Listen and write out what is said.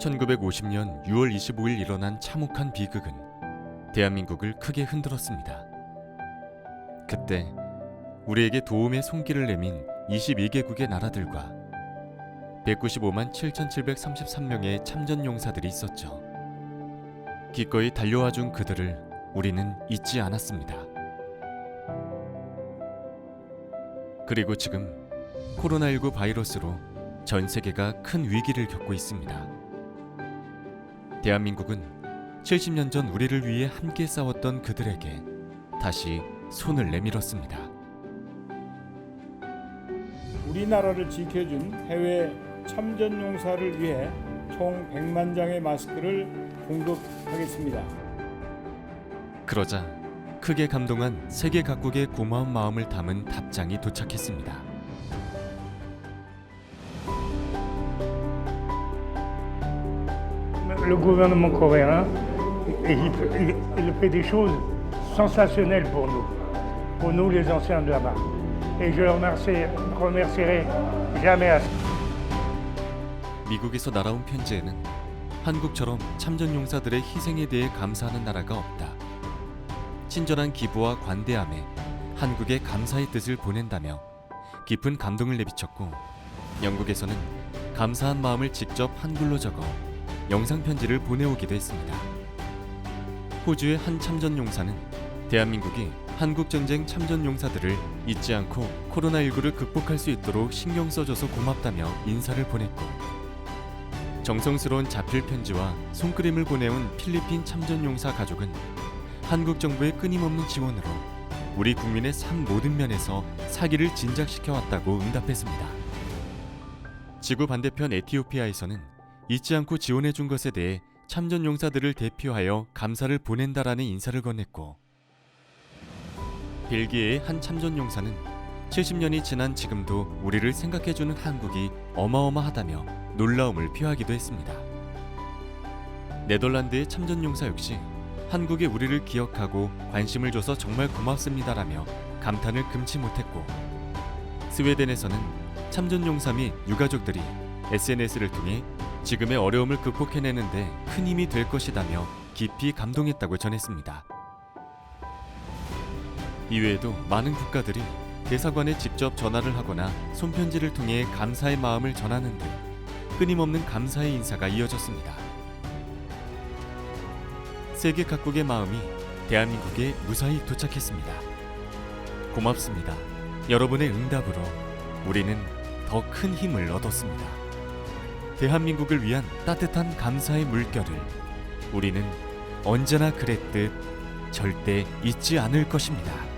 1950년 6월 25일 일어난 참혹한 비극은 대한민국을 크게 흔들었습니다. 그때 우리에게 도움의 손길을 내민 22개국의 나라들과 195만 7,733명의 참전 용사들이 있었죠. 기꺼이 달려와 준 그들을 우리는 잊지 않았습니다. 그리고 지금 코로나19 바이러스로 전 세계가 큰 위기를 겪고 있습니다. 대한민국은 70년 전 우리를 위해 함께 싸웠던 그들에게 다시 손을 내밀었습니다. 우리나라를 지켜준 해외 참전 용사를 위해 총 100만 장의 마스크를 공급하겠습니다. 그러자 크게 감동한 세계 각국의 고마운 마음을 담은 답장이 도착했습니다. Le gouvernement coréen, il, il- il fait des choses sensationnelles pour nous, pour nous les anciens de là-bas. Et je remercie- remercierai jamais assez. 미국에서 날아온 편지에는 한국처럼 참전 용사들의 희생에 대해 감사하는 나라가 없다. 친절한 기부와 관대함에 한국에 감사의 뜻을 보낸다며 깊은 감동을 내비쳤고 영국에서는 감사한 마음을 직접 한글로 적어 영상 편지를 보내오기도 했습니다. 호주의 한 참전 용사는 대한민국이 한국 전쟁 참전 용사들을 잊지 않고 코로나19를 극복할 수 있도록 신경 써줘서 고맙다며 인사를 보냈고 정성스러운 자필 편지와 손그림을 보내온 필리핀 참전 용사 가족은 한국 정부의 끊임없는 지원으로 우리 국민의 삶 모든 면에서 사기를 진작시켜 왔다고 응답했습니다. 지구 반대편 에티오피아에서는 잊지 않고 지원해 준 것에 대해 참전 용사들을 대표하여 감사를 보낸다라는 인사를 건넸고 벨기에의 한 참전 용사는 70년이 지난 지금도 우리를 생각해 주는 한국이 어마어마하다며 놀라움을 표하기도 했습니다. 네덜란드의 참전 용사 역시 한국에 우리를 기억하고 관심을 줘서 정말 고맙습니다라며 감탄을 금치 못했고 스웨덴에서는 참전용사 및 유가족들이 SNS를 통해 지금의 어려움을 극복해내는데 큰 힘이 될 것이다며 깊이 감동했다고 전했습니다. 이외에도 많은 국가들이 대사관에 직접 전화를 하거나 손편지를 통해 감사의 마음을 전하는 등 끊임없는 감사의 인사가 이어졌습니다. 세계 각국의 마음이 대한민국에 무사히 도착했습니다. 고맙습니다. 여러분의 응답으로 우리는 더 큰 힘을 얻었습니다. 대한민국을 위한 따뜻한 감사의 물결을 우리는 언제나 그랬듯 절대 잊지 않을 것입니다.